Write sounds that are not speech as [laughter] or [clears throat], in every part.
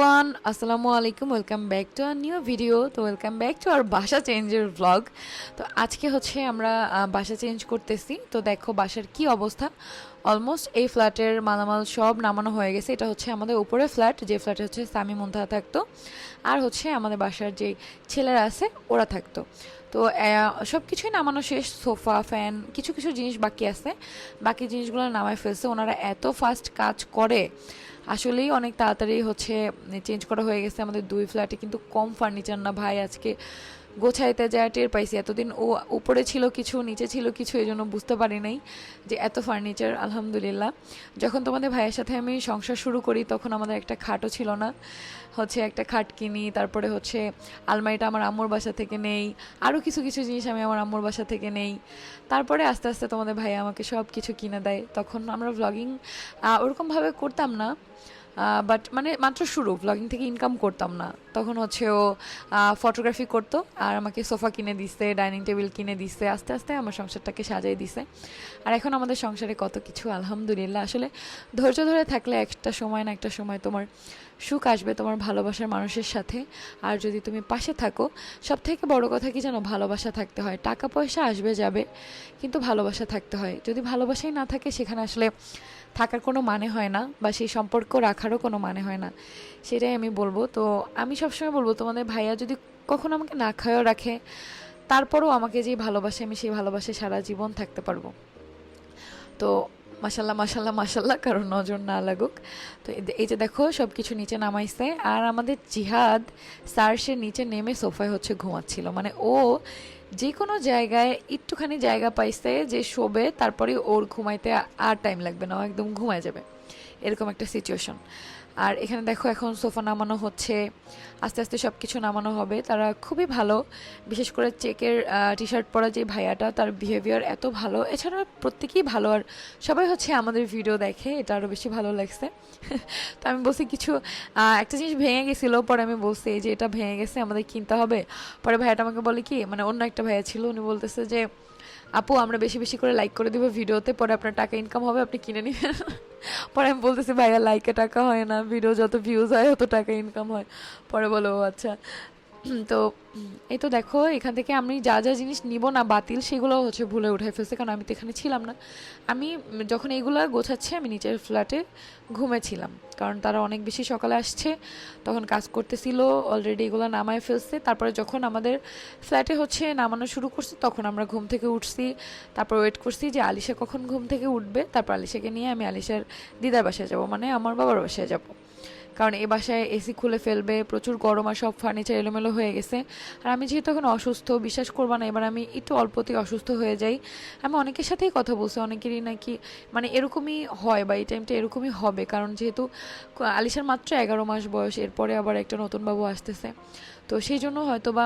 Everyone আসসালামু আলাইকুম welcome back to our new video তো ওয়েলকাম ব্যাক টু আর বাসা চেঞ্জের ব্লগ তো আজকে হচ্ছে আমরা বাসা চেঞ্জ করতেছি। তো দেখো বাসার কি অবস্থা। অলমোস্ট এই ফ্ল্যাটের মালামাল সব নামানো হয়ে গেছে। এটা হচ্ছে আমাদের উপরে ফ্ল্যাট যে ফ্ল্যাটে হচ্ছে সামি মুন্তাহা থাকতো। আর হচ্ছে আমাদের বাসার যে ছেলেরা আছে, ওরা থাকতো। তো সব কিছুই নামানো শেষ। সোফা, ফ্যান, কিছু কিছু জিনিস বাকি আছে। বাকি জিনিসগুলো নামায় ফেলছে। ওনারা এত ফাস্ট কাজ করে। আসলেই অনেক তাড়াতাড়ি হচ্ছে চেঞ্জ করা হয়ে গেছে আমাদের দুই ফ্ল্যাটে কিন্তু কম ফার্নিচার না ভাই, আজকে গোছাইতে যায়, টের পাইছি। এতদিন ও উপরে ছিল কিছু, নিচে ছিল কিছু এই জন্য বুঝতে পারি নাই যে এত ফার্নিচার, আলহামদুলিল্লাহ। যখন তোমাদের ভাইয়ের সাথে আমি সংসার শুরু করি, তখন আমাদের একটা খাটও ছিল না। হচ্ছে একটা খাট কিনি, তারপরে হচ্ছে আলমারিটা আমার আম্মুর বাসা থেকে নেই আরও কিছু কিছু জিনিস আমি আমার আম্মুর বাসা থেকে নেই। তারপরে আস্তে আস্তে তোমাদের ভাই আমাকে সব কিছু কিনে দেয়। তখন আমরা ভ্লগিং ওরকমভাবে করতাম না। বাট মানে মাত্র শুরু ব্লগিং থেকে ইনকাম করতাম না। তখন হচ্ছে ও ফটোগ্রাফি করতো, আর আমাকে সোফা কিনে দিছে ডাইনিং টেবিল কিনে দিছে, আস্তে আস্তে আমার সংসারটাকে সাজাই দিছে। আর এখন আমাদের সংসারে কত কিছু, আলহামদুলিল্লাহ। আসলে ধৈর্য ধরে থাকলে একটা সময় না একটা সময় তোমার সুখ আসবে তোমার ভালোবাসার মানুষের সাথে। আর যদি তুমি পাশে থাকো সব থেকে বড় কথা কি জানো? ভালোবাসা থাকতে হয়। টাকা পয়সা আসবে, যাবে, কিন্তু ভালোবাসা থাকতে হয়। যদি ভালোবাসাই না থাকে, সেখানে আসলে থাকার কোনো মানে হয় না বা সেই সম্পর্ক রাখারও কোনো মানে হয় না। সেটাই আমি বলব। তো আমি সবসময় বলব, তোমাদের ভাইয়া যদি কখনো আমাকে না খায়ও রাখে, তারপরও আমাকে যে ভালোবাসে, আমি সেই ভালোবাসে সারা জীবন থাকতে পারব। তো মাসাল্লাহ মাসাল্লাহ মাসাল্লাহ কারণ নজর না লাগুক। তো এই যে- দেখো সব কিছু নিচে নামাইছে। আর আমাদের জিহাদ, স্যার সে নিচে নেমে সোফায় হচ্ছে ঘুমাচ্ছিল। মানে ও যে কোনো জায়গায় একটুখানি জায়গা পাইছে যে শোবে, তারপরে ওর ঘুমাইতে আর টাইম লাগবে না। ও একদম ঘুমায় যাবে। এরকম একটা সিচুয়েশন আর এখানে দেখো এখন সোফা নামানো হচ্ছে। আস্তে আস্তে সব কিছু নামানো হবে। তারা খুবই ভালো। বিশেষ করে চেকের টি শার্ট পরা যে ভাইয়াটা, তার বিহেভিয়ার এত ভালো। এছাড়া প্রত্যেকেই ভালো। আর সবাই হচ্ছে আমাদের ভিডিও দেখে। এটা আরও বেশি ভালো লাগছে। [laughs] তো আমি বলছি কিছু একটা জিনিস ভেঙে গেছিল, পরে আমি বলছি যে এটা ভেঙে গেছে, আমাদের কিনতে হবে। পরে ভাইয়াটা আমাকে বলে কি মানে অন্য একটা ভাইয়া ছিল, উনি বলতেছে যে আপু, আমরা বেশি বেশি করে লাইক করে দিব ভিডিওতে, পরে আপনার টাকা ইনকাম হবে, আপনি কিনে নেবেন। [laughs] পরে আমি বলতেছি, ভাইয়া লাইকে টাকা হয় না ভিডিও যত ভিউজ হয়, অত টাকা ইনকাম হয়। পরে বলব আচ্ছা। [clears throat] তো, এই তো দেখো, এখান থেকে আমি যা যা জিনিস নিব না বাতিল সেগুলো হচ্ছে ভুলে উঠে ফেলছে, কারণ আমি তো এখানে ছিলাম না। আমি যখন এইগুলো গোছাচ্ছি, আমি নিচের ফ্ল্যাটে ঘুমেছিলাম, কারণ তারা অনেক বেশি সকালে আসছে, তখন কাজ করতেছিল অলরেডি এগুলো নামায় ফেলছে। তারপরে যখন আমাদের ফ্ল্যাটে হচ্ছে নামানো শুরু করছে, তখন আমরা ঘুম থেকে উঠছি। তারপর ওয়েট করছি যে আলিশা কখন ঘুম থেকে উঠবে, তারপর আলিশাকে নিয়ে আমি আলিশার দিদার বাসায় যাব মানে আমার বাবার বাসায় যাব। কারণ এ বাসায় এসি খুলে ফেলবে, প্রচুর গরম আর সব ফার্নিচার এলোমেলো হয়ে গেছে। আর আমি যেহেতু এখন অসুস্থ, বিশ্বাস করব না, এবার আমি একটু অল্পতেই অসুস্থ হয়ে যাই। আমি অনেকের সাথেই কথা বলছি, অনেকেরই নাকি মানে এরকমই হয় বা এই টাইমটা এরকমই হবে, কারণ যেহেতু আলিশার মাত্র এগারো মাস বয়স, এরপরে আবার একটা নতুন বাবু আসতেছে। তো সেই জন্য হয়তো বা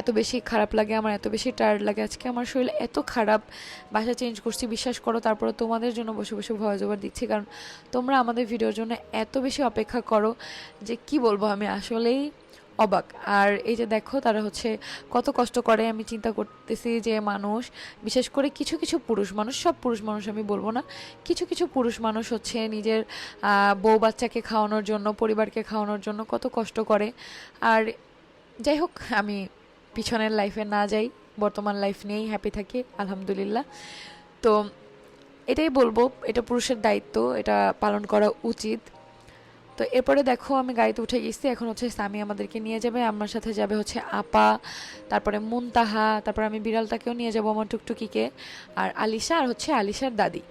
এত বেশি খারাপ লাগে, আমার এত বেশি টায়ার্ড লাগে। আজকে আমার শরীর এত খারাপ, বাসা চেঞ্জ করছি, বিশ্বাস করো, তারপরে তোমাদের জন্য বসে বসে ভয় জোগাড় দিচ্ছি। কারণ তোমরা আমাদের ভিডিওর জন্য এত বেশি অপেক্ষা করো যে কি বলব, আমি আসলেই অবাক। আর এই যে দেখো, তারা হচ্ছে কত কষ্ট করে, আমি চিন্তা করতেছি যে মানুষ, বিশেষ করে কিছু কিছু পুরুষ মানুষ, সব পুরুষ মানুষ আমি বলব না, কিছু কিছু পুরুষ মানুষ হচ্ছে নিজের বউ বাচ্চাকে খাওয়ানোর জন্য, পরিবারকে খাওয়ানোর জন্য কত কষ্ট করে। আর যাই হোক, আমি পিছনের লাইফে না যাই, বর্তমান লাইফ নিয়েই হ্যাপি থাকি, আলহামদুলিল্লাহ। তো এটাই বলব, এটা পুরুষের দায়িত্ব, এটা পালন করা উচিত। তো এরপরে দেখো আমি গাড়িতে উঠে গেছি। এখন হচ্ছে স্বামী আমাদেরকে নিয়ে যাবে, আমার সাথে যাবে হচ্ছে আপা, তারপরে মুনতাহা, তারপরে আমি বিড়ালটাকেও নিয়ে যাব আমার টুকটুকিকে, আর আলিশা আর হচ্ছে আলিশার দাদি।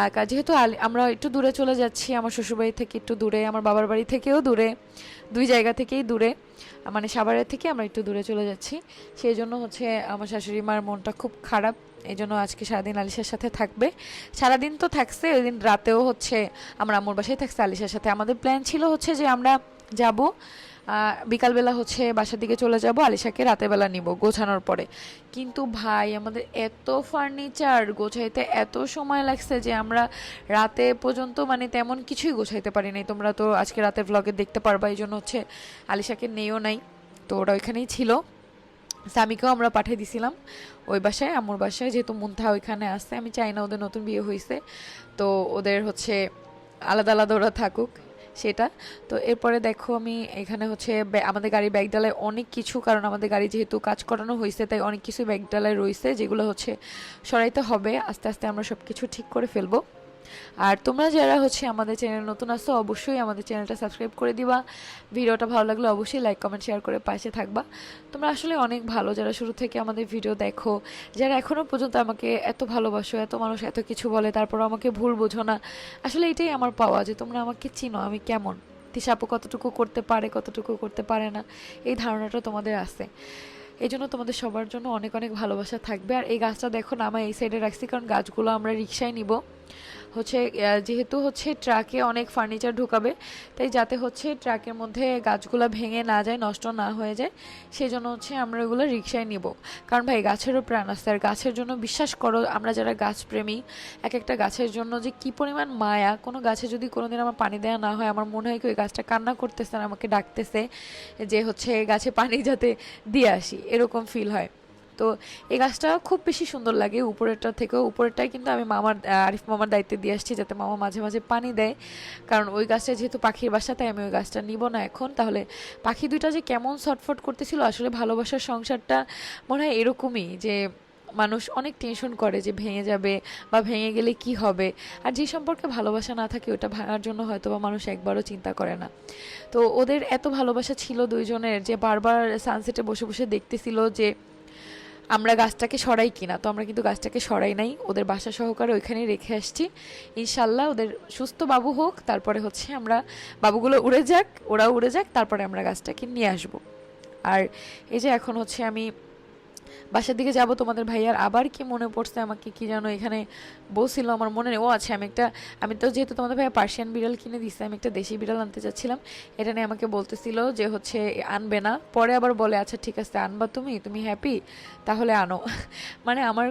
আর যেহেতু আমরা একটু দূরে চলে যাচ্ছি, আমার শ্বশুরবাড়ি থেকে একটু দূরে, আমার বাবার বাড়ি থেকেও দূরে, দুই জায়গা থেকেই দূরে মানে সাভারের থেকে আমরা একটু দূরে চলে যাচ্ছি। সেই জন্য হচ্ছে আমার শাশুড়ি মার মনটা খুব খারাপ। এই জন্য আজকে সারাদিন আলিশার সাথে থাকবে। সারাদিন তো থাকছে, ওই দিন রাতেও হচ্ছে আমরা আম্মুর বাসায় থাকছে আলিশার সাথে। আমাদের প্ল্যান ছিল হচ্ছে যে আমরা যাব বিকালবেলা হচ্ছে বাসার দিকে চলে যাব, আলিশাকে রাতের বেলা নিব গোছানোর পরে। কিন্তু ভাই, আমাদের এত ফার্নিচার গোছাইতে এত সময় লাগছে যে আমরা রাতে পর্যন্ত মানে তেমন কিছুই গোছাইতে পারি নাই। তোমরা তো আজকে রাতের ব্লগে দেখতে পারবা এই জন্য হচ্ছে আলিশাকে নেও নাই। তো ওরা ওইখানেই ছিল। স্বামীকেও আমরা পাঠিয়ে দিছিলাম। ওই বাসায়, আম্মুর বাসায়, যেহেতু মুন্থা ওইখানে আসছে আমি চাই না ওদের নতুন বিয়ে হয়েছে তো ওদের হচ্ছে আলাদা আলাদা ওরা থাকুক, সেটা। তো এরপরে দেখো আমি এখানে হচ্ছে আমাদের গাড়ি ব্যাগ ডালায় অনেক কিছু, কারণ আমাদের গাড়ি যেহেতু কাজ করানো হয়েছে তাই অনেক কিছু ব্যাগ ডালায় রয়েছে যেগুলো হচ্ছে সরাইতে হবে। আস্তে আস্তে আমরা সব কিছু ঠিক করে ফেলব। আর তোমরা যারা হচ্ছে আমাদের চ্যানেল নতুন আসছো অবশ্যই আমাদের চ্যানেলটা সাবস্ক্রাইব করে দিবা। ভিডিওটা ভালো লাগলে অবশ্যই লাইক কমেন্ট শেয়ার করে পাশে থাকবা। তোমরা আসলে অনেক ভালো যারা শুরু থেকে আমাদের ভিডিও দেখো, যারা এখনও পর্যন্ত আমাকে এত ভালোবাসো, এত মানুষ এত কিছু বলে তারপর আমাকে ভুল বোঝো না। আসলে এটাই আমার পাওয়া যে তোমরা আমাকে চিনো আমি কেমন। তিশাপু কতটুকু করতে পারে, কতটুকু করতে পারে না, এই ধারণাটা তোমাদের আছে। এই জন্য তোমাদের সবার জন্য অনেক অনেক ভালোবাসা থাকবে। আর এই গাছটা দেখো না আমার এই সাইডে রাখছি, কারণ গাছগুলো আমরা রিক্সায় নিব। হচ্ছে যেহেতু হচ্ছে ট্রাকে অনেক ফার্নিচার ঢুকাবে, তাই যাতে হচ্ছে ট্রাকের মধ্যে গাছগুলো ভেঙে না যায়, নষ্ট না হয়ে যায় সেই জন্য হচ্ছে আমরা ওগুলো রিক্সায় নিব। কারণ ভাই, গাছেরও প্রাণ আছে, আর গাছের জন্য বিশ্বাস করো, আমরা যারা গাছপ্রেমী, এক একটা গাছের জন্য যে কি পরিমাণ মায়া, কোনো গাছে যদি কোনোদিন আমার পানি দেওয়া না হয়, আমার মনে হয় কি ওই গাছটা কান্না করতেছে আর আমাকে ডাকতেছে যে হচ্ছে গাছে পানি যাতে দিয়ে আসি, এরকম ফিল হয়। তো এই গাছটা খুব বেশি সুন্দর লাগে, উপরেরটা থেকেও। উপরেরটাই কিন্তু আমি মামার আরিফ মামার দায়িত্বে দিয়ে আসছি যাতে মামা মাঝে মাঝে পানি দেয়। কারণ ওই গাছটা যেহেতু পাখির বাসা, তাই আমি ওই গাছটা নিব না এখন। তাহলে পাখি দুইটা যে কেমন ছটফট করতেছিল, আসলে ভালোবাসার সংসারটা মনে হয় এরকমই যে মানুষ অনেক টেনশন করে যে ভেঙে যাবে বা ভেঙে গেলে কি হবে। আর যে সম্পর্কে ভালোবাসা না থাকে, ওটা ভাঙার জন্য হয়তো বা মানুষ একবারও চিন্তা করে না। তো ওদের এত ভালোবাসা ছিল দুইজনের যে বারবার সানসেটে বসে বসে দেখতেছিল যে আমরা গাছটাকে সরাই কিনা। তো আমরা কিন্তু গাছটাকে সরাই নাই, ওদের বাসা সহকারে ওইখানেই রেখে আসছি। ইনশাল্লাহ ওদের সুস্থ বাবু হোক, তারপরে হচ্ছে আমরা বাবুগুলো উড়ে যাক, ওরাও উড়ে যাক, তারপরে আমরা গাছটাকে নিয়ে আসব। আর এই যে এখন হচ্ছে আমি বাসার দিকে যাব, তোমাদের ভাইয়ার আবার কি মনে পড়ছে আমাকে কি জানো এখানে বলছিল, আমার মনে নেই। ও আছে, আমি একটা, আমি তো যেহেতু তোমাদের ভাইয়া পার্সিয়ান বিড়াল কিনে দিচ্ছে আমি একটা দেশি বিড়াল আনতে চাচ্ছিলাম। এটা নিয়ে আমাকে বলতেছিল যে হচ্ছে, আনবে না। পরে আবার বলে আচ্ছা ঠিক আছে, আনবা তুমি তুমি হ্যাপি তাহলে আনো। [laughs] মানে আমার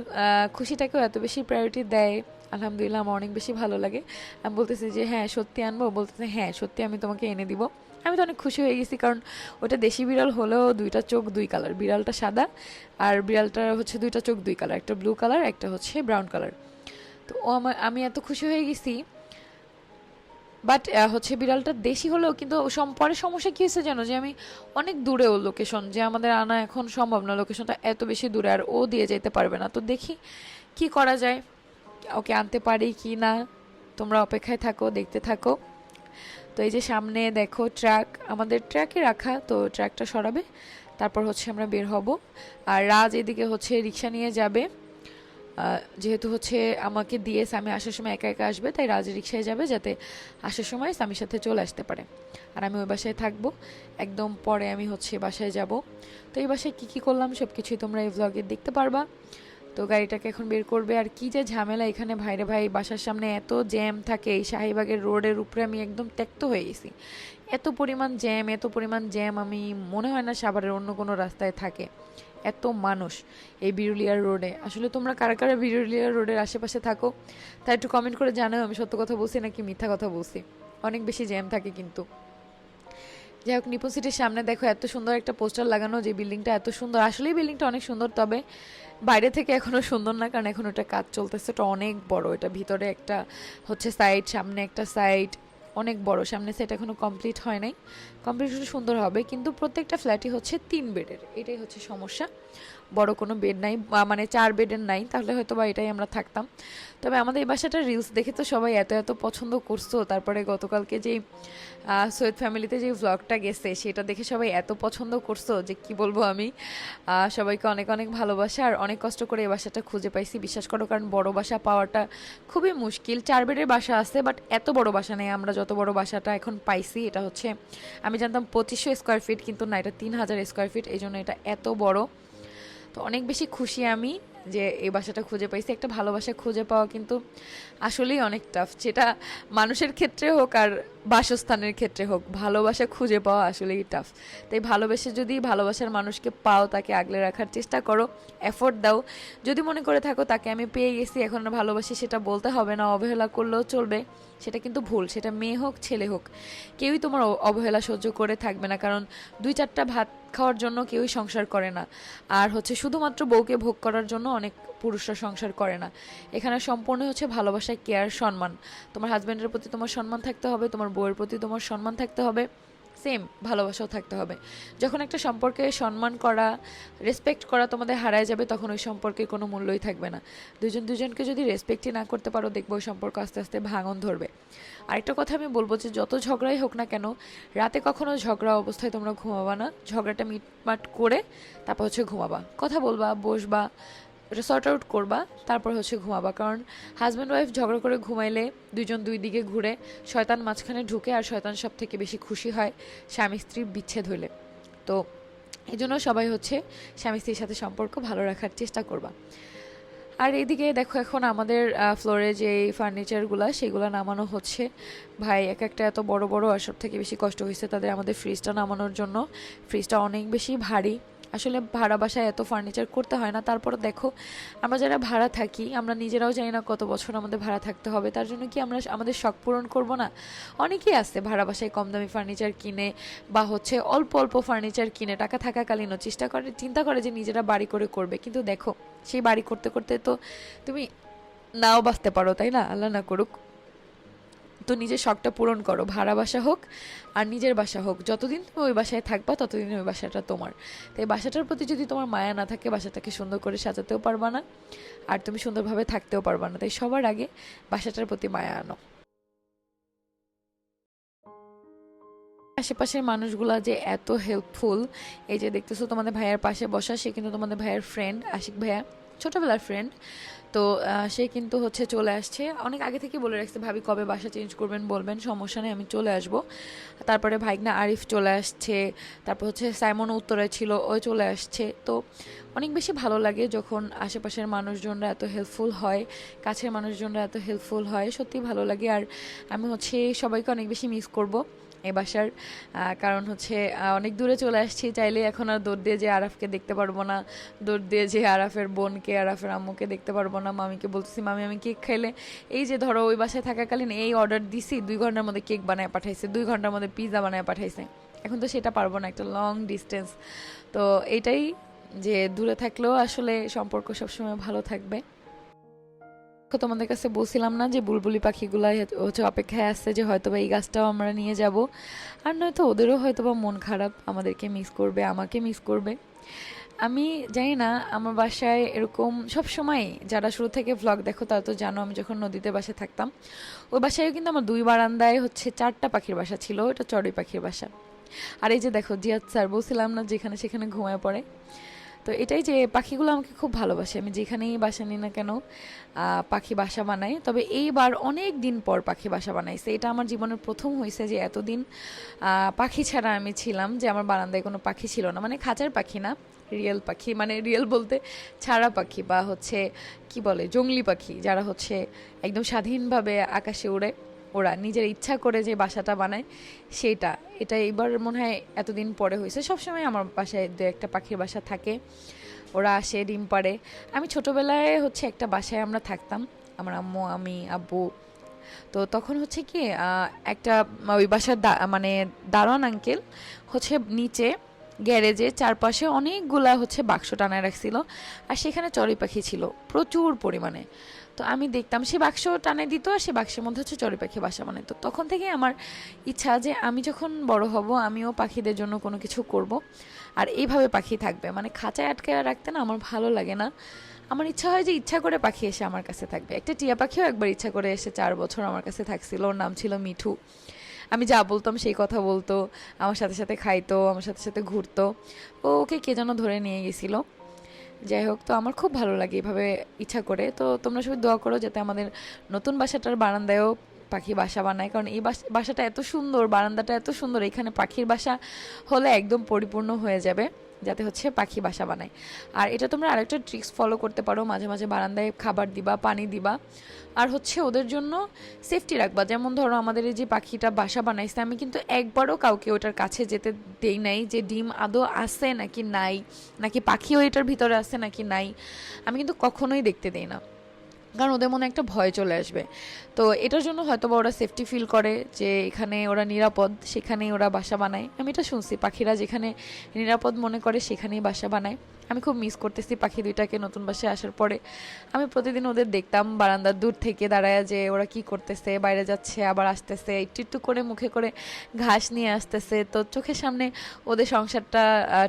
খুশিটাকেও এত বেশি প্রায়োরিটি দেয়। আলহামদুলিল্লাহ, আমার অনেক বেশি ভালো লাগে। আমি বলতেছি যে হ্যাঁ সত্যি আনব। বলতেছে হ্যাঁ সত্যি আমি তোমাকে এনে দিব। আমি তো অনেক খুশি হয়ে গেছি, কারণ ওটা দেশি বিড়াল হলেও দুইটা চোখ দুই কালার বিড়ালটা সাদা আর বিড়ালটার হচ্ছে দুইটা চোখ দুই কালার একটা ব্লু কালার একটা হচ্ছে ব্রাউন কালার তো ও আমার, আমি এত খুশি হয়ে গেছি। বাট হচ্ছে বিড়ালটা দেশি হলেও কিন্তু পরে সমস্যা কী হয়েছে জানো? যে আমি অনেক দূরে ও লোকেশন যে আমাদের আনা এখন সম্ভব না লোকেশনটা এত বেশি দূরে আর ও দিয়ে যেতে পারবে না। তো দেখি কি করা যায়, ওকে আনতে পারি কি না? তোমরা অপেক্ষায় থাকো, দেখতে থাকো। তো এই যে সামনে দেখো ট্রাক, আমাদের ট্র্যাকে রাখা, তো ট্র্যাকটা সরাবে, তারপর হচ্ছে আমরা বের হব। আর রাজ এদিকে হচ্ছে রিক্সা নিয়ে যাবে। যেহেতু হচ্ছে আমাকে দিয়ে সামি আসার সময় একা একা আসবে, তাই রাজ রিক্সায় যাবে যাতে আসার সময় স্বামীর সাথে চলে আসতে পারে। আর আমি ওই বাসায় থাকব। একদম পরে আমি হচ্ছে বাসায় যাব। তো এই বাসায় কী কী করলাম সব কিছুই তোমরা এই ভ্লগে দেখতে পারবা। তো গাড়িটাকে এখন বের করবে। আর কি যে ঝামেলা এখানে ভাইরে ভাই, বাসার সামনে এত জ্যাম থাকে, এই শাহিবাগের রোডের উপরে আমি একদম ত্যক্ত হয়ে গেছি। এত পরিমাণ জ্যাম, এত পরিমাণ জ্যাম আমি মনে হয় না সাভারের অন্য কোনো রাস্তায় থাকে। এত মানুষ এই বিরুলিয়ার রোডে। আসলে তোমরা কারা কারা বিরুলিয়ার রোডের আশেপাশে থাকো, তা একটু কমেন্ট করে জানাও। আমি সত্য কথা বলছি নাকি মিথ্যা কথা বলছি? অনেক বেশি জ্যাম থাকে কিন্তু। যাই হোক নিপন সিটির সামনে দেখো, এত সুন্দর একটা পোস্টার লাগানো যে বিল্ডিংটা এত সুন্দর। আসলেই বিল্ডিংটা অনেক সুন্দর, তবে বাইরে থেকে এখনও সুন্দর না, কারণ এখন ওটা কাজ চলতেছে। ওটা অনেক বড়, এটা ভিতরে একটা হচ্ছে সাইড সামনে একটা সাইড অনেক বড়। সামনে সেট এখনও কমপ্লিট হয় নাই। কমপ্লিট সুন্দর হবে, কিন্তু প্রত্যেকটা ফ্ল্যাটই হচ্ছে তিন বেডের। এটাই হচ্ছে সমস্যা। বড় কোনো বেড নাই মানে চার বেডের নাই, তাহলে হয়তো বা এটাই আমরা থাকতাম। তবে আমাদের এই বাসাটা রিলস দেখে তো সবাই এত এত পছন্দ করছ। তারপরে গতকালকে যে সৈয়দ ফ্যামিলিতে যে ভ্লগটা গেছে, সেটা দেখে সবাই এত পছন্দ করছ যে কি বলব আমি। সবাইকে অনেক অনেক ভালোবাসা, আর অনেক কষ্ট করে এই বাসাটা খুঁজে পাইছি। বিশ্বাস করো, কারণ বড় বাসা পাওয়াটা খুবই মুশকিল। চার বেডের বাসা আছে বাট এত বড় বাসা নেই। আমরা যত বড় বাসাটা এখন পাইছি, এটা হচ্ছে, আমি জানতাম পঁচিশশো স্কোয়ার ফিট কিন্তু না, এটা তিন হাজার স্কোয়ার ফিট এই জন্য এটা এত বড়। তো অনেক বেশি খুশি আমি যে এই বাসাটা খুঁজে পাইছি। একটা ভালোবাসা খুঁজে পাওয়া কিন্তু আসলেই অনেক টাফ যেটা মানুষের ক্ষেত্রে হোক আর বাসস্থানের ক্ষেত্রে হোক, ভালোবাসা খুঁজে পাওয়া আসলেই টাফ তাই ভালোবেসে যদি ভালোবাসার মানুষকে পাও, তাকে আগলে রাখার চেষ্টা করো এফোর্ট দাও। যদি মনে করে থাকো, তাকে আমি পেয়ে গেছি, এখন ভালোবাসি সেটা বলতে হবে না, অবহেলা করলেও চলবে। সেটা কিন্তু ভুল, সেটা মেয়ে হোক, ছেলে হোক। কেউই তোমার অবহেলা সহ্য করে থাকবে না, কারণ দুই চারটা ভাত খাওয়ার জন্য কেউই সংসার করে না। আর হচ্ছে শুধুমাত্র বউকে ভোগ করার জন্য অনেক পুরুষরা সংসার করে না। এখানে সম্পূর্ণ হচ্ছে ভালোবাসা কেয়ার সম্মান। তোমার হাজব্যান্ডের প্রতি তোমার সম্মান থাকতে হবে, তোমার বউয়ের প্রতি তোমার সম্মান থাকতে হবে সেম ভালোবাসাও থাকতে হবে। যখন একটা সম্পর্কে সম্মান করা রেসপেক্ট করা তোমাদের হারায় যাবে, তখন ওই সম্পর্কে কোনো মূল্যই থাকবে না। দুজন দুজনকে যদি রেসপেক্টই না করতে পারো, দেখব ওই সম্পর্ক আস্তে আস্তে ভাঙন ধরবে। আরেকটা কথা আমি বলব যে, যত ঝগড়াই হোক না কেন, রাতে কখনো ঝগড়া অবস্থায় তোমরা ঘুমাবা না। ঝগড়াটা মিটমাট করে তারপর হচ্ছে ঘুমাবা। কথা বলবা, বসবা এটা সর্ট আউট করবা, তারপর হচ্ছে ঘুমাবা। কারণ হাজব্যান্ড ওয়াইফ ঝগড়া করে ঘুমাইলে দুইজন দুই দিকে ঘুরে শয়তান মাঝখানে ঢুকে আর শয়তান সব থেকে বেশি খুশি হয় স্বামী স্ত্রী বিচ্ছেদ হইলে। তো এই জন্য সবাই হচ্ছে স্বামী স্ত্রীর সাথে সম্পর্ক ভালো রাখার চেষ্টা করবা। আর এদিকে দেখো এখন আমাদের ফ্লোরে যে ফার্নিচারগুলো সেগুলো নামানো হচ্ছে। ভাই, এক একটা এত বড় বড় আর সব থেকে বেশি কষ্ট হয়েছে তাদের আমাদের ফ্রিজটা নামানোর জন্য। ফ্রিজটা অনেক বেশি ভারী। আসলে ভাড়া বাসায় এত ফার্নিচার করতে হয় না। তারপর দেখো, আমরা যারা ভাড়া থাকি, আমরা নিজেরাও জানি না কত বছর আমাদের ভাড়া থাকতে হবে। তার জন্য কি আমরা আমাদের শখ পূরণ করব না? অনেকেই আছে ভাড়া বাসায় কম দামি ফার্নিচার কিনে বা হচ্ছে অল্প অল্প ফার্নিচার কিনে, টাকা থাকাকালীনও চেষ্টা করে, চিন্তা করে যে নিজেরা বাড়ি করে করবে। কিন্তু দেখো, সেই বাড়ি করতে করতে তো তুমি নাও বাঁচতে পারো, তাই না? আল্লাহ না করুক। তো নিজের শখটা পূরণ করো। ভাড়া বাসা হোক আর নিজের বাসা হোক। যতদিন তুমি ওই বাসায় থাকবা, ততদিন ওই বাসাটা তোমার। তাই বাসাটার প্রতি যদি তোমার মায়া না থাকে, বাসাটাকে সুন্দর করে সাজাতেও পারবা না আর তুমি সুন্দরভাবে থাকতেও পারবা না। তাই সবার আগে বাসাটার প্রতি মায়া আনো। আশেপাশের মানুষগুলা যে এত হেল্পফুল এই যে দেখতেছো তোমাদের ভাইয়ের পাশে বসা, সে কিন্তু তোমাদের ভাইয়ের ফ্রেন্ড আশিক ভাইয়া। ছোটবেলার ফ্রেন্ড তো সে কিন্তু হচ্ছে চলে আসছে। অনেক আগে থেকে বলে রাখছে, ভাবি, কবে বাসা চেঞ্জ করবেন বলবেন, সমস্যা নেই, আমি চলে আসব। তারপরে ভাইগনা আরিফ চলে আসছে, তারপর হচ্ছে সাইমন উত্তরে ছিল, ও চলে আসছে। তো, অনেক বেশি ভালো লাগে যখন আশেপাশের মানুষজনরা এত হেল্পফুল হয়, কাছের মানুষজনরা এত হেল্পফুল হয় সত্যি ভালো লাগে। আর আমি হচ্ছে সবাইকে অনেক বেশি মিস করব। এই বাসার কারণ হচ্ছে অনেক দূরে চলে আসছি চাইলে এখন আর দৌড় দিয়ে যে আরাফকে দেখতে পারব না, দৌড় দিয়ে যে আরাফের বোনকে, আরাফের আম্মুকে দেখতে পারব না, মামিকে বলতেছি, মামি, আমি কেক খাইলে এই যে ধরো, ওই বাসায় থাকাকালীন এই অর্ডার দিছি, দুই ঘণ্টার মধ্যে কেক বানায় পাঠাইছে, দুই ঘণ্টার মধ্যে পিৎজা বানায় পাঠাইছে। এখন তো সেটা পারব না, একটা লং ডিস্টেন্স তো এটাই যে দূরে থাকলেও আসলে সম্পর্ক সবসময় ভালো থাকবে। তোমাদের কাছে বলছিলাম না যে বুলবুলি পাখিগুলাই হচ্ছে অপেক্ষায় আসছে যে হয়তো বা এই গাছটাও আমরা নিয়ে যাব। আর নয়তো ওদেরও হয়তো বা মন খারাপ, আমাদেরকে মিস করবে, আমাকে মিস করবে। আমি জানি না, আমার বাসায় এরকম সব সময় যারা শুরু থেকে ভ্লগ দেখো তারা তো জানো আমি যখন নদীতে বাসায় থাকতাম, ওই বাসায় কিন্তু আমার দুই বারান্দায় হচ্ছে চারটা পাখির বাসা ছিল এটা চড়ুই পাখির বাসা। আর এই যে দেখো জিয়াদ স্যার বলছিলাম না যেখানে সেখানে ঘুমায় পড়ে। তো এটাই যে পাখিগুলো আমাকে খুব ভালোবাসে। আমি যেখানেই বাসা নিই না কেন পাখি বাসা বানাই। তবে এইবার অনেক দিন পর পাখি বাসা বানাইছে। এটা আমার জীবনের প্রথম হয়েছে যে এতদিন পাখি ছাড়া আমি ছিলাম যে আমার বারান্দায় কোনো পাখি ছিল না। মানে খাঁচার পাখি না, রিয়েল পাখি। মানে রিয়েল বলতে ছাড়া পাখি বা হচ্ছে, কি বলে জংলি পাখি। যারা হচ্ছে একদম স্বাধীনভাবে আকাশে উড়ে। ওরা নিজের ইচ্ছা করে যে বাসাটা বানায়, সেটা। এটা এবার মনে হয় এতদিন পরে হয়েছে। সবসময় আমার বাসায় দু একটা পাখির বাসা থাকে। ওরা আসে, ডিম পাড়ে। আমি ছোটোবেলায় হচ্ছে একটা বাসায় আমরা থাকতাম। আমার আম্মু, আমি, আব্বু। তো তখন হচ্ছে কি একটা ওই বাসার মানে দারোয়ান আঙ্কেল হচ্ছে নিচে গ্যারেজে চারপাশে অনেকগুলা হচ্ছে বাক্স টানায় রাখছিল। আর সেখানে চড়ুই পাখি ছিল প্রচুর পরিমাণে। তো আমি দেখতাম, সে বাক্স টানে দিত আর সে বাক্সের মধ্যে হচ্ছে চড়ুই পাখি বাসা বানাতো তখন থেকে আমার ইচ্ছা যে আমি যখন বড় হব, আমিও পাখিদের জন্য কোনো কিছু করব। আর এইভাবে পাখি থাকবে। মানে খাঁচায় আটকে রাখতে না আমার ভালো লাগে না। আমার ইচ্ছা হয় যে ইচ্ছা করে পাখি এসে আমার কাছে থাকবে। একটা টিয়া পাখিও একবার ইচ্ছা করে এসে চার বছর আমার কাছে থাকছিল। ওর নাম ছিল মিঠু। আমি যা বলতাম সেই কথা বলতো, আমার সাথে সাথে খাইতো, আমার সাথে সাথে ঘুরতো। ও ওকে কে যেন ধরে নিয়ে গেছিল। যাই হোক তো আমার খুব ভালো লাগে এভাবে ইচ্ছা করে। তো তোমরা সবাই দোয়া করো যাতে আমাদের নতুন বাসাটার বারান্দায়ও পাখি বাসা বানায়। কারণ এই বাসা বাসাটা এত সুন্দর, বারান্দাটা এত সুন্দর, এখানে পাখির বাসা হলে একদম পরিপূর্ণ হয়ে যাবে। যাতে হচ্ছে পাখি বাসা বানায়। আর এটা তোমরা আরেকটা ট্রিক্স ফলো করতে পারো। মাঝে মাঝে বারান্দায় খাবার দিবা, পানি দিবা। আর হচ্ছে ওদের জন্য সেফটি রাখবা। যেমন ধরো আমাদের এই যে পাখিটা বাসা বানাইছে, আমি কিন্তু একবারও কাউকে ওটার কাছে যেতে দেই নাই যে ডিম আদৌ আছে নাকি নাই, নাকি পাখিও এটার ভিতরে আছে নাকি নাই, আমি কিন্তু কখনোই দেখতে দেই না। কারণ ওদের মনে একটা ভয় চলে আসবে। তো এটার জন্য হয়তো বা ওরা সেফটি ফিল করে যে এখানে ওরা নিরাপদ, সেখানেই ওরা বাসা বানায়। আমি এটা শুনছি, পাখিরা যেখানে নিরাপদ মনে করে সেখানেই বাসা বানায়। আমি খুব মিস করতেছি পাখি দুইটাকে নতুন বাসায় আসার পরে। আমি প্রতিদিন ওদের দেখতাম বারান্দার দূর থেকে দাঁড়ায় যে ওরা কি করতেছে, বাইরে যাচ্ছে, আবার আসতেছে, একটু একটু করে মুখে করে ঘাস নিয়ে আসতেছে। তো চোখের সামনে ওদের সংসারটা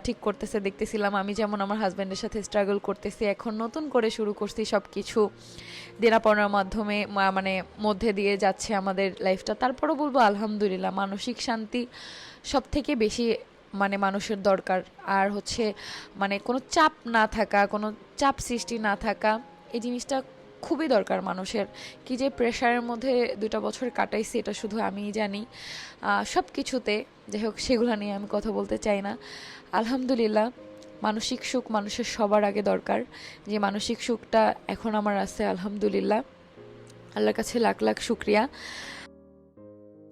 ঠিক করতেছে, দেখতেছিলাম আমি যেমন আমার হাজব্যান্ডের সাথে স্ট্রাগল করতেছি, এখন নতুন করে শুরু করছি সব কিছু দেনাপনার মাধ্যমে মানে মধ্যে দিয়ে যাচ্ছে আমাদের লাইফটা তারপরও বলব আলহামদুলিল্লাহ, মানসিক শান্তি সব থেকে বেশি মানে মানুষের দরকার। আর হচ্ছে মানে কোনো চাপ না থাকা, কোনো চাপ সৃষ্টি না থাকা, এই জিনিসটা খুবই দরকার মানুষের। কি যে প্রেশারের মধ্যে দুটা বছর কাটাইছি, এটা শুধু আমিই জানি। সব কিছুতে যাই হোক, সেগুলো নিয়ে আমি কথা বলতে চাই না। আলহামদুলিল্লাহ, মানসিক সুখ মানুষের সবার আগে দরকার। যে মানসিক সুখটা এখন আমার আছে, আলহামদুলিল্লাহ। আল্লাহর কাছে লাখ লাখ শুক্রিয়া।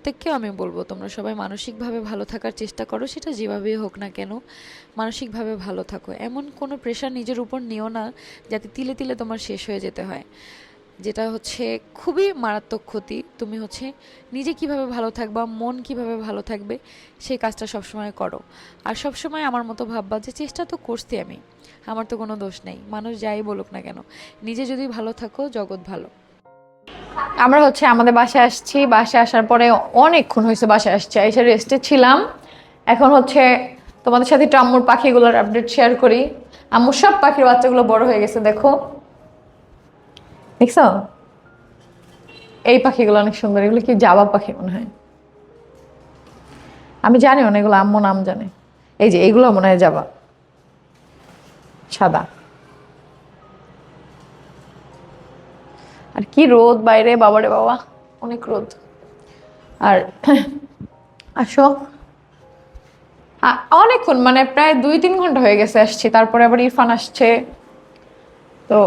প্রত্যেককেও আমি বলব, তোমরা সবাই মানসিকভাবে ভালো থাকার চেষ্টা করো, সেটা যেভাবেই হোক না কেন, মানসিকভাবে ভালো থাকো। এমন কোনো প্রেশার নিজের উপর নিও না, যাতে তিলে তিলে তোমার শেষ হয়ে যেতে হয়। যেটা হচ্ছে খুবই মারাত্মক ক্ষতি। তুমি হচ্ছে নিজে কীভাবে ভালো থাকবা, মন কীভাবে ভালো থাকবে, সেই কাজটা সবসময় করো। আর সবসময় আমার মতো ভাববা যে চেষ্টা তো করছি আমি, আমার তো কোনো দোষ নেই। মানুষ যাই বলুক না কেন, নিজে যদি ভালো থাকো, জগৎ ভালো। আমরা হচ্ছে আমাদের বাসায় আসছি, বাসায় আসার পরে অনেকক্ষণ হয়েছে বাসায় আসছি, এসে রেস্টে ছিলাম। এখন হচ্ছে তোমাদের সাথে একটু আম্মুর পাখিগুলোর আপডেট শেয়ার করি। আম্মুর সব পাখির বাচ্চাগুলো বড় হয়ে গেছে, দেখো। দেখছ? এই পাখিগুলো অনেক সুন্দর, এগুলো কি জাবা পাখি মনে হয়? আমি জানি অনেকগুলো আম্মু নাম জানে। এই যে এইগুলো মনে হয় জাবা। সাদা। আর কি রোদ বাইরে বাবারে বাবা, অনেক রোদ। আর [coughs] আসো। অনেকক্ষণ মানে প্রায় দুই তিন ঘণ্টা হয়ে গেছে আসছি, তারপরে আবার ইরফান আসছে। তো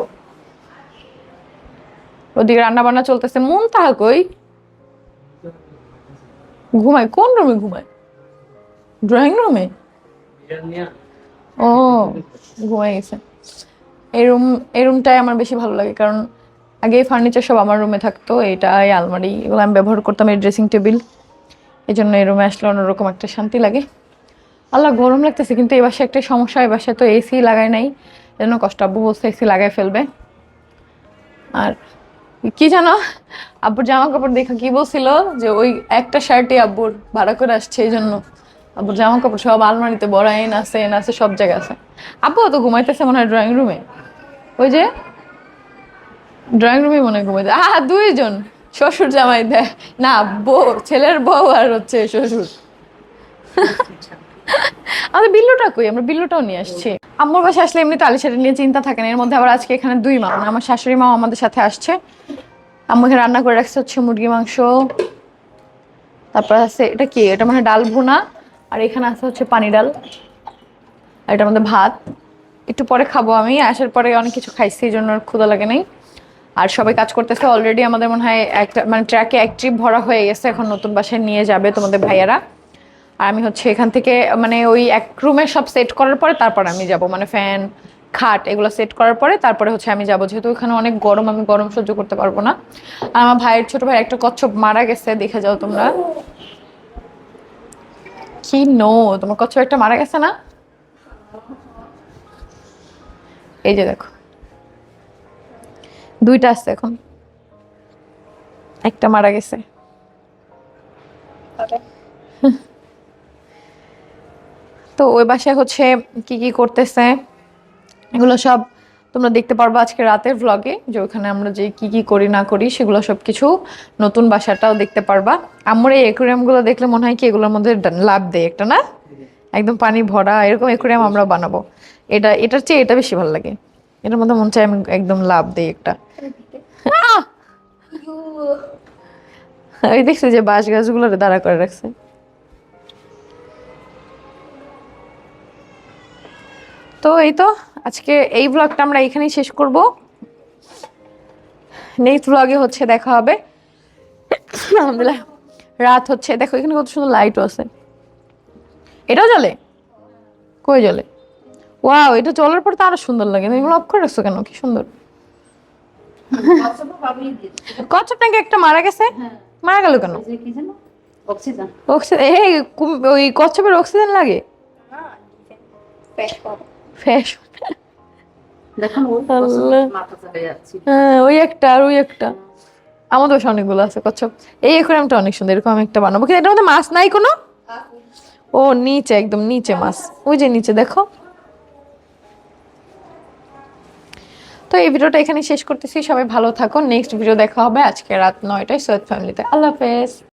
ওদিকে রান্না বান্না চলতেছে। মন তাহা কই? ঘুমায়? কোন রুমে ঘুমায়? ড্রয়িং রুমে? ও ঘুমাই গেছে। এই রুম, এই রুমটাই আমার বেশি ভালো লাগে, কারণ আগে এই ফার্নিচার সব আমার রুমে থাকতো এটা এই আলমারি, এগুলো আমি ব্যবহার করতাম এই ড্রেসিং টেবিল এই জন্য এই রুমে আসলে অন্যরকম একটা শান্তি লাগে। আল্লাহ গরম লাগতেছে, কিন্তু এই বাসায় একটা সমস্যা, এই বাসায় তো এসি লাগায় নাই। এজন্য কষ্ট, আব্বু বলছে এসি লাগায় ফেলবে। আর কি জানো, আব্বুর জামা কাপড় দেখা কি বলছিল, যে ওই একটা শার্টই আব্বুর ভাড়া করে আসছে এই জন্য আব্বুর জামা কাপড় সব আলমারিতে বড় এন আছে এন আছে সব জায়গায় আছে। আব্বু তো ঘুমাইতেছে মনে হয় ড্রয়িং রুমে ওই যে ড্রয়িং রুমে মনে ঘুমাইতে আহ, দুইজন। শ্বশুর জামাই দেয়। না, বউ, ছেলের বউ আর হচ্ছে শ্বশুর। আমাদের বিল্লুটা কই? আমরা বিল্লুটাও নিয়ে আসছি। আম্মুর বাসায় আসলে এমনি তালি সাথে নিয়ে চিন্তা থাকে না। এর মধ্যে আবার আজকে এখানে দুই মা। মানে আমার শাশুড়ি মাও আমাদের সাথে আসছে। আম্মু এখানে রান্না করে রাখছে হচ্ছে মুরগি, মাংস। তারপর আছে, এটা কি? এটা মানে ডাল ভুনা। আর এখানে আছে হচ্ছে পানি ডাল। আর এটা আমাদের ভাত। একটু পরে খাব আমি। আসার পরে অনেক কিছু খাইছি, এই জন্য আর ক্ষুধা লাগে নাই। আর সবাই কাজ করতেছে অলরেডি আমাদের মনে হয় একটা মানে ট্র্যাকে এক ট্রিপ ভরা হয়ে গেছে, এখন নতুন বাসায় নিয়ে যাবে তোমাদের ভাইয়ারা। আর আমি হচ্ছে এখান থেকে মানে ওই এক রুমে সব সেট করার পরে তারপর আমি যাব। মানে ফ্যান খাট, এগুলো সেট করার পরে তারপরে হচ্ছে আমি যাব। যেহেতু ওখানে অনেক গরম, আমি গরম সহ্য করতে পারব না। আর আমার ভাইয়ের ছোট ভাই একটা কচ্ছপ মারা গেছে, দেখে যাও তোমরা। কি নো, তোমার কচ্ছপ একটা মারা গেছে না? এই যে দেখো। দুইটা আছে এখন। একটা মারা গেছে। [laughs] তো ওই বাসায় হচ্ছে কি কি করতেছে? এগুলো সব তোমরা দেখতে পারবে আজকে রাতের ভ্লগে যে ওখানে আমরা যে কি কি করি না করি সেগুলো সব কিছু নতুন বাসাটাও দেখতে পারবা। আমার এই একুরিয়ামগুলো দেখলে মনে হয় কি এগুলোর মধ্যে লাভ দেয় একটা না? একদম পানি ভরা এরকম একুরিয়াম আমরা বানাবো। এটা এটার চেয়ে এটা বেশি ভালো লাগে। এটার মধ্যে মনে চাই আমি একদম লাভ দেই একটা! ওই দেখছি যে বাঁশ গাছগুলো দাঁড়া করে রাখছে। তো এই তো, আজকে এই ব্লগটা আমরা এখানেই শেষ করব। নেক্সট ব্লগে হচ্ছে দেখা হবে। রাত হচ্ছে। দেখো, এখানে কত সুন্দর লাইটও আছে। এটাও জ্বলে? কই জ্বলে? ওয়াও এটা চলার পর তো আরও সুন্দর লাগে। তুমি এগুলো অফ করে রাখছো কেন? কি সুন্দর। কচ্ছপ নাকি একটা মারা গেছে? মারা গেল কেন? অক্সিজেন এই ওই কচ্ছপের অক্সিজেন লাগে? ফ্যাশ দেখুন ও আল্লাহ। মাথা চাপে যাচ্ছে। হ্যাঁ ওই একটা আর ওই একটা। আমাদের বাসায় অনেকগুলো আছে কচ্ছপ। এই একুয়ারিয়ামটা অনেক সুন্দর এরকম আমি একটা বানাবো। কিন্তু এটার মধ্যে মাছ নাই কোনো? ও নিচে একদম নিচে মাছ। ওই যে নিচে দেখো। তো এই ভিডিওটা এখানে শেষ করতেছি। সবাই ভালো থাকো নেক্সট ভিডিও দেখা হবে আজকে রাত নয়টায় সৈয়দ ফ্যামিলিতে। আল্লাহ হাফেজ।